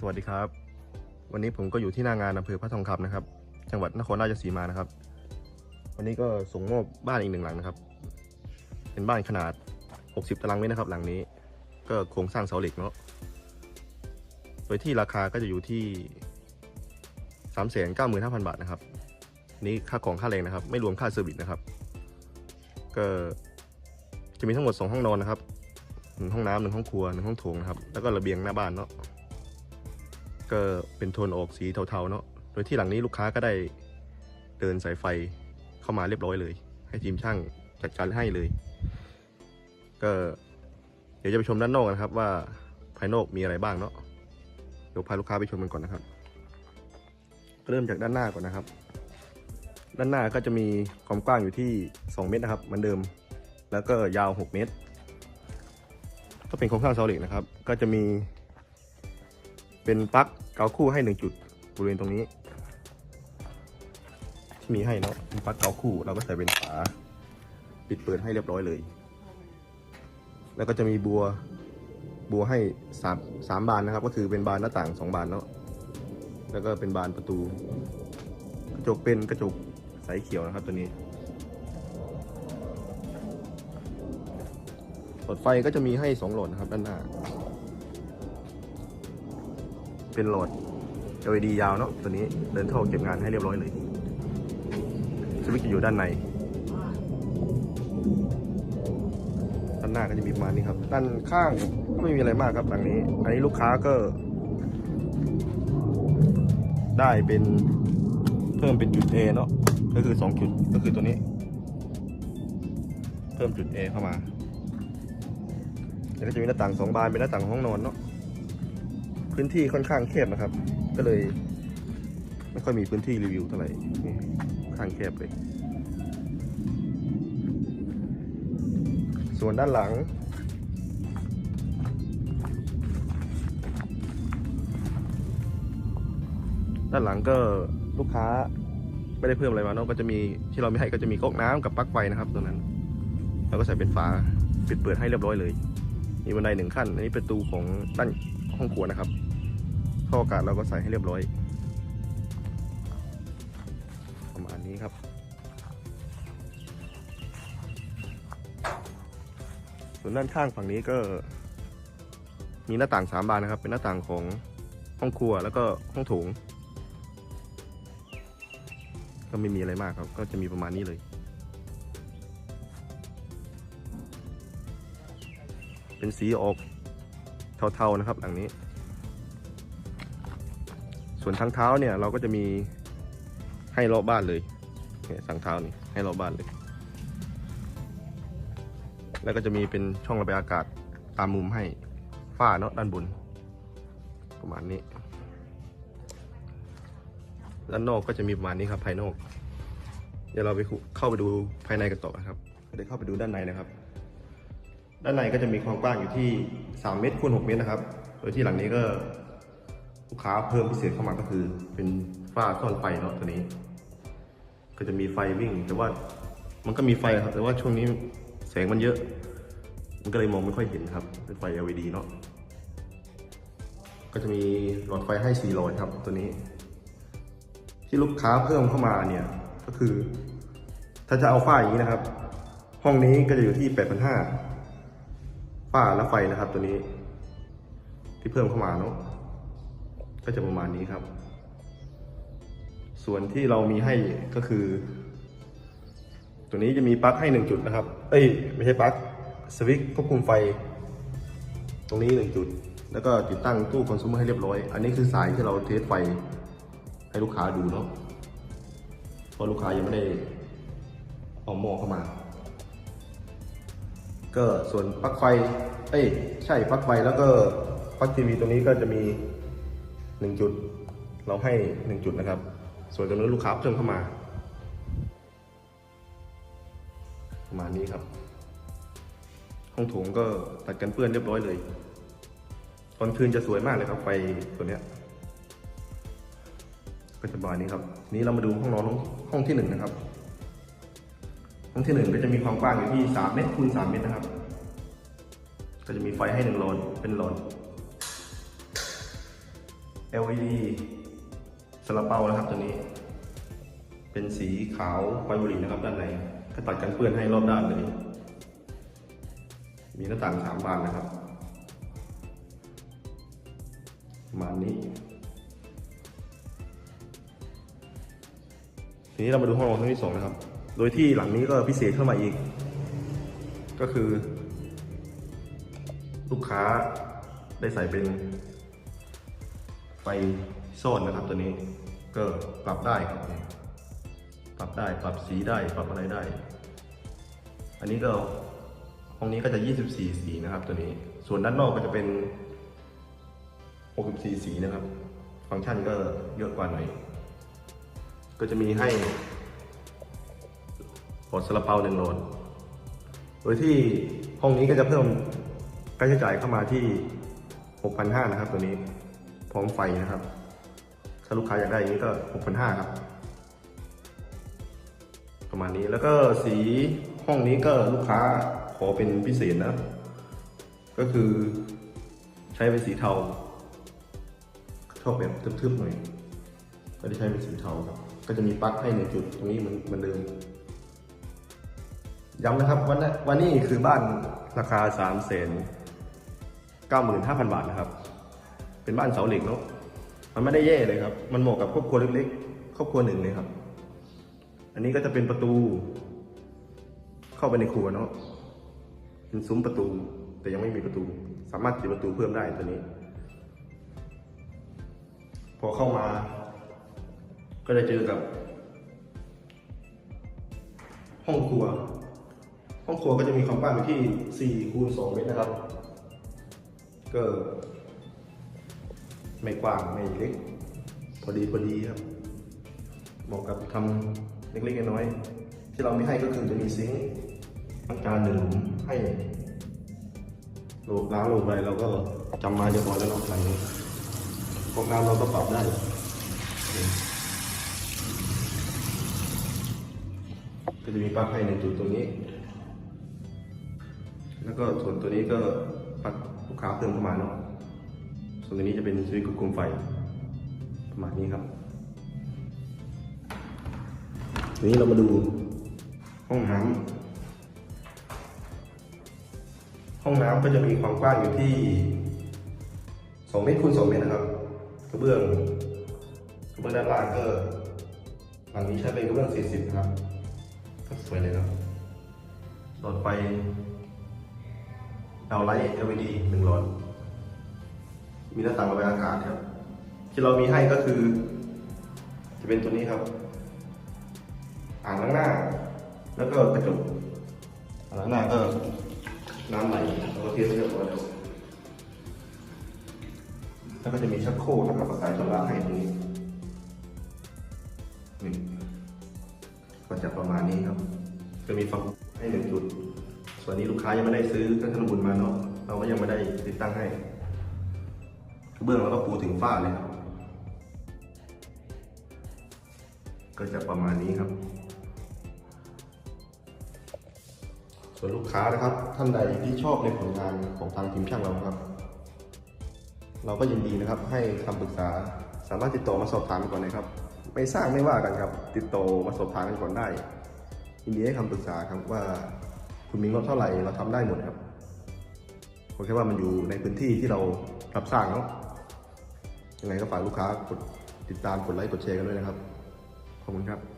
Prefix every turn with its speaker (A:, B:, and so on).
A: สวัสดีครับ วันนี้ผมก็อยู่ที่หน้างานอำเภอพระทองคำนะครับ จังหวัดนครราชสีมานะครับ วันนี้ก็ส่งมอบบ้านอีกหนึ่งหลังนะครับ เป็นบ้านขนาด 60 ตารางเมตรนะครับ หลังนี้ ก็โครงสร้างเสาเหล็กเนาะโดยที่ราคาก็จะอยู่ที่ 395,000 บาทนะครับ นี่ค่าของค่าแรงนะครับ ไม่รวมค่าเซอร์วิสนะครับ ก็จะมีทั้งหมด 2 ห้องนอนนะครับหนึ่งห้องน้ำหนึ่งห้องครัวหนึ่งห้องโถงนะครับ แล้วก็ระเบียงหน้าบ้านเนาะ ก็เป็นโทนออกสีเทาๆเนาะ โดยที่หลังนี้ลูกค้าก็ได้เดินสายไฟเข้ามาเรียบร้อยเลย ให้ทีมช่างจัดการให้เลย ก็เดี๋ยวจะไปชมด้านนอกนะครับ ว่าภายนอกมีอะไรบ้างเนาะ เดี๋ยวพาลูกค้าไปชมกันก่อนนะครับ เริ่มจากด้านหน้าก่อนนะครับ ด้านหน้าก็จะมีความกว้างอยู่ที่ 2 เมตรนะครับเหมือนเดิม แล้วก็ยาว 6 เมตร ก็เป็นโครงสร้างเสาเหล็กนะครับ ก็จะมี เป็นปลั๊กเกาคู่ให้หนึ่งจุดบริเวณตรงนี้ ที่มีให้เนาะเป็นปลั๊กเกาคู่เราก็ใส่เป็นฝาปิดเปิดให้เรียบร้อยเลย แล้วก็จะมีบัวบัวให้สามสามบานนะครับ ก็คือเป็นบานหน้าต่างสองบานเนาะแล้วก็เป็นบานประตู กระจกเป็นกระจกใสเขียวนะครับตัวนี้หลอดไฟก็จะมีให้สองหลอดนะครับด้านหน้า เป็นโหลด LED ยาวเนาะตัวนี้เดินเข้าเก็บงานให้เรียบร้อยเลยสวิตช์จะอยู่ด้านใน ด้านหน้าก็จะมีประมาณนี้ครับ ด้านข้างก็ไม่มีอะไรมากครับหลังนี้ อันนี้ลูกค้าก็ ได้เป็นเพิ่มเป็นจุด A เนาะก็คือ 2 จุดก็คือตัวนี้ เพิ่มจุด A เข้ามาแล้วก็จะมีหน้าต่างสองบานเป็นหน้าต่างห้องนอนเนาะ พื้นที่ค่อนข้างแคบนะครับ ก็เลย ไม่ค่อยมีพื้นที่รีวิวเท่าไหร่ค่อนข้างแคบเลย ส่วนด้านหลัง ด้านหลังก็ลูกค้าไม่ได้เพิ่มอะไรมาเนาะก็จะมีที่เราไม่ให้ก็จะมีก๊อกน้ำกับปลั๊กไฟนะครับตัวนั้นเราก็ใส่เป็นฝาปิดเปิดให้เรียบร้อยเลย มีบันไดหนึ่งขั้น อันนี้ประตูของด้านห้องครัวนะครับ ท่ออากาศเราก็ใส่ให้เรียบร้อย ประมาณนี้ครับ ส่วนด้านข้างฝั่งนี้ก็ มีหน้าต่างสามบานนะครับ เป็นหน้าต่างของห้องครัวแล้วก็ห้องโถง ก็ไม่มีอะไรมากครับ ก็จะมีประมาณนี้เลย เป็นสีออกเทาๆนะครับหลังนี้ ส่วนทางเท้าเนี่ยเราก็จะมีให้รอบบ้านเลยเนี่ยทางเท้านี่ให้รอบบ้านเลย แล้วก็จะมีเป็นช่องระบายอากาศตามมุมให้ฝ้าเนาะด้านบน ประมาณนี้ด้านนอกก็จะมีประมาณนี้ครับภายนอก เดี๋ยวเราไปเข้าไปดูภายในกันต่อครับเดี๋ยวเข้าไปดูด้านในนะครับ ด้านในก็จะมีความกว้างอยู่ที่ 3 เมตรคูณ6เมตรนะครับ โดยที่หลังนี้ก็ ลูกค้าเพิ่มพิเศษเข้ามาก็คือ เป็นฝ้าซ่อนไฟเนาะตัวนี้ ก็จะมีไฟวิ่ง แต่ว่ามันก็มีไฟครับ แต่ว่าช่วงนี้แสงมันเยอะ มันก็เลยมองไม่ค่อยเห็นครับ เป็นไฟ LED เนาะก็จะมีหลอดไฟให้4หลอดครับตัวนี้ ที่ลูกค้าเพิ่มเข้ามาเนี่ยก็คือ ถ้าจะเอาฝ้าอย่างนี้นะครับ ห้องนี้ก็จะอยู่ที่8,500ฝ้าและไฟนะครับตัวนี้ ที่เพิ่มเข้ามาเนาะ ก็จะประมาณนี้ครับ ส่วนที่เรามีให้ก็คือ ตัวนี้จะมีปลั๊กให้หนึ่งจุดนะครับ เอ้ยไม่ใช่ปลั๊กสวิตช์ควบคุมไฟ ตรงนี้หนึ่งจุด แล้วก็ติดตั้งตู้คอน sumer ให้เรียบร้อย อันนี้คือสายที่เราเทสไฟให้ลูกค้าดูเนาะเพราะลูกค้ายังไม่ได้เอาหม้อเข้ามา ก็ส่วนปลั๊กไฟ เอ้ย ใช่ปลั๊กไฟแล้วก็ปลั๊กทีวีตรงนี้ก็จะมี หนึ่งจุด เราให้หนึ่งจุดนะครับ ส่วนตรงนี้นลูกค้าเพิ่มเข้ามา ประมาณนี้ครับ ห้องโถงก็ตัดกันเปื้อนเรียบร้อยเลย ตอนคืนจะสวยมากเลยครับ ไฟตัวเนี้ยก็จะประมาณนี้ครับ นี้เรามาดูห้องนอนห้องห้องที่หนึ่งนะครับ ห้องที่หนึ่งก็จะมีความกว้างอยู่ที่สามเมตรคูณสามเมตรนะครับ ก็จะมีไฟให้หนึ่งหลอดเป็นหลอด LED สลับเปานะครับตัวนี้ เป็นสีขาวไฟบุหรี่นะครับด้านในก็ตัดกันเปื้อนให้รอบด้านเลย มีหน้าต่างสามบานนะครับประมาณนี้ ทีนี้เรามาดูห้องนอนที่สองนะครับ โดยที่หลังนี้ก็พิเศษเข้ามาอีก ก็คือ ลูกค้าได้ใส่เป็น ไฟโซนนะครับตัวนี้ก็ปรับได้ครับปรับได้ปรับสีได้ปรับอะไรได้ อันนี้ก็ห้องนี้ก็จะ 24 สีนะครับตัวนี้ ส่วนด้านนอกก็จะเป็น 64 สีนะครับ ฟังก์ชันก็เยอะกว่าหน่อย ก็จะมีให้หอดซาลาเปาหนึ่งโหลด โดยที่ห้องนี้ก็จะเพิ่มค่าใช้จ่ายเข้ามาที่ 6,500นะครับตัวนี้ ร้อมไฟนะครับ ถ้าลูกค้าอยากได้อย่างนี้ก็6,500ครับ ประมาณนี้แล้วก็สีห้องนี้ก็ลูกค้าขอเป็นพิเศษนะ ก็คือใช้เป็นสีเทา ชอบแบบทึบๆหน่อย ก็ได้ใช้เป็นสีเทาครับ ก็จะมีปลั๊กให้หนึ่งจุดตรงนี้เหมือนเหมือนเดิมย้ำนะครับวันนี้วันนี้คือบ้านราคา3ามแสนเก้าหมื่นห้าพันบาทนะครับ เป็นบ้านเสาเหล็กเนาะมันไม่ได้แย่เลยครับ มันเหมาะกับครอบครัวเล็กๆ ครอบครัวหนึ่งเลยครับ อันนี้ก็จะเป็นประตู เข้าไปในครัวเนาะเป็นซุ้มประตู แต่ยังไม่มีประตู สามารถติดประตูเพิ่มได้ตัวนี้ พอเข้ามา ก็จะเจอกับ ห้องครัว ห้องครัวก็จะมีความกว้างอยู่ที่4คูณ2เมตรนะครับ ก็ ไม่กว้างไม่เล็ก พอดีพอดีครับเหมาะกับทำเล็กๆน้อยๆที่เราไม่ให้ก็คือจะมีซิงค์ล้างจานหนึ่งให้โหลดล้างโหลดอะไรเราก็จำมาเรียบร้อแล้วเนาะหลังนี้พวกน้ำเราก็ปรับได้ก็จะมีปลั๊กให้ในจุดตรงนี้ แล้วก็ส่วนตัวนี้ก็ปลั๊กลูกค้าเพิ่มเข้ามาเนาะ ส่วนตัวนี้จะเป็นสวิตช์ควบคุมไฟประมาณนี้ครับทีนี้เรามาดูห้องน้ำห้องน้ำก็จะมีความกว้างอยู่ที่2เมตรคูณ2เมตรนะครับกระเบื้องกระเบื้องด้านล่างก็หลังนี้ใช้เป็นกระเบื้อง 40นะครับก็สวยเลยเนาะหลอดไฟดาวไลท์ LED หนึ่งหลอด มีหน้าต่างระบายอากาศครับ ที่เรามีให้ก็คือ จะเป็นตัวนี้ครับ อ่างล้างหน้า แล้วก็กระจกอ่างล้างหน้าก็น้ำไหลแล้วก็เทสเรียบร้อยแล้วแล้วก็จะมีชักโครกนะครับกับสายชำระให้ตรงนี้นี่ก็จะประมาณนี้ครับจะมีฟังให้หนึ่งจุด ส่วนนี้ลูกค้ายังไม่ได้ซื้อเครื่องทำบุญมาเนาะเราก็ยังไม่ได้ติดตั้งให้ กระเบื้องเราก็ปูถึงฝ้าเลยครับ ก็จะประมาณนี้ครับ ส่วนลูกค้านะครับ ท่านใดที่ชอบในผลงานของทางทีมช่างเราครับ เราก็ยินดีนะครับ ให้คำปรึกษาสามารถติดต่อมาสอบถามก่อนนะครับ ไม่สร้างไม่ว่ากันครับ ติดต่อมาสอบถามกันก่อนได้ยินดีให้คำปรึกษาครับว่าคุณมีงบเท่าไหร่เราทำได้หมดครับขอแค่ว่ามันอยู่ในพื้นที่ที่เรารับสร้างเนาะ ยังไงก็ฝากลูกค้ากดติดตามกดไลค์กดแชร์กันด้วยนะครับ ขอบคุณครับ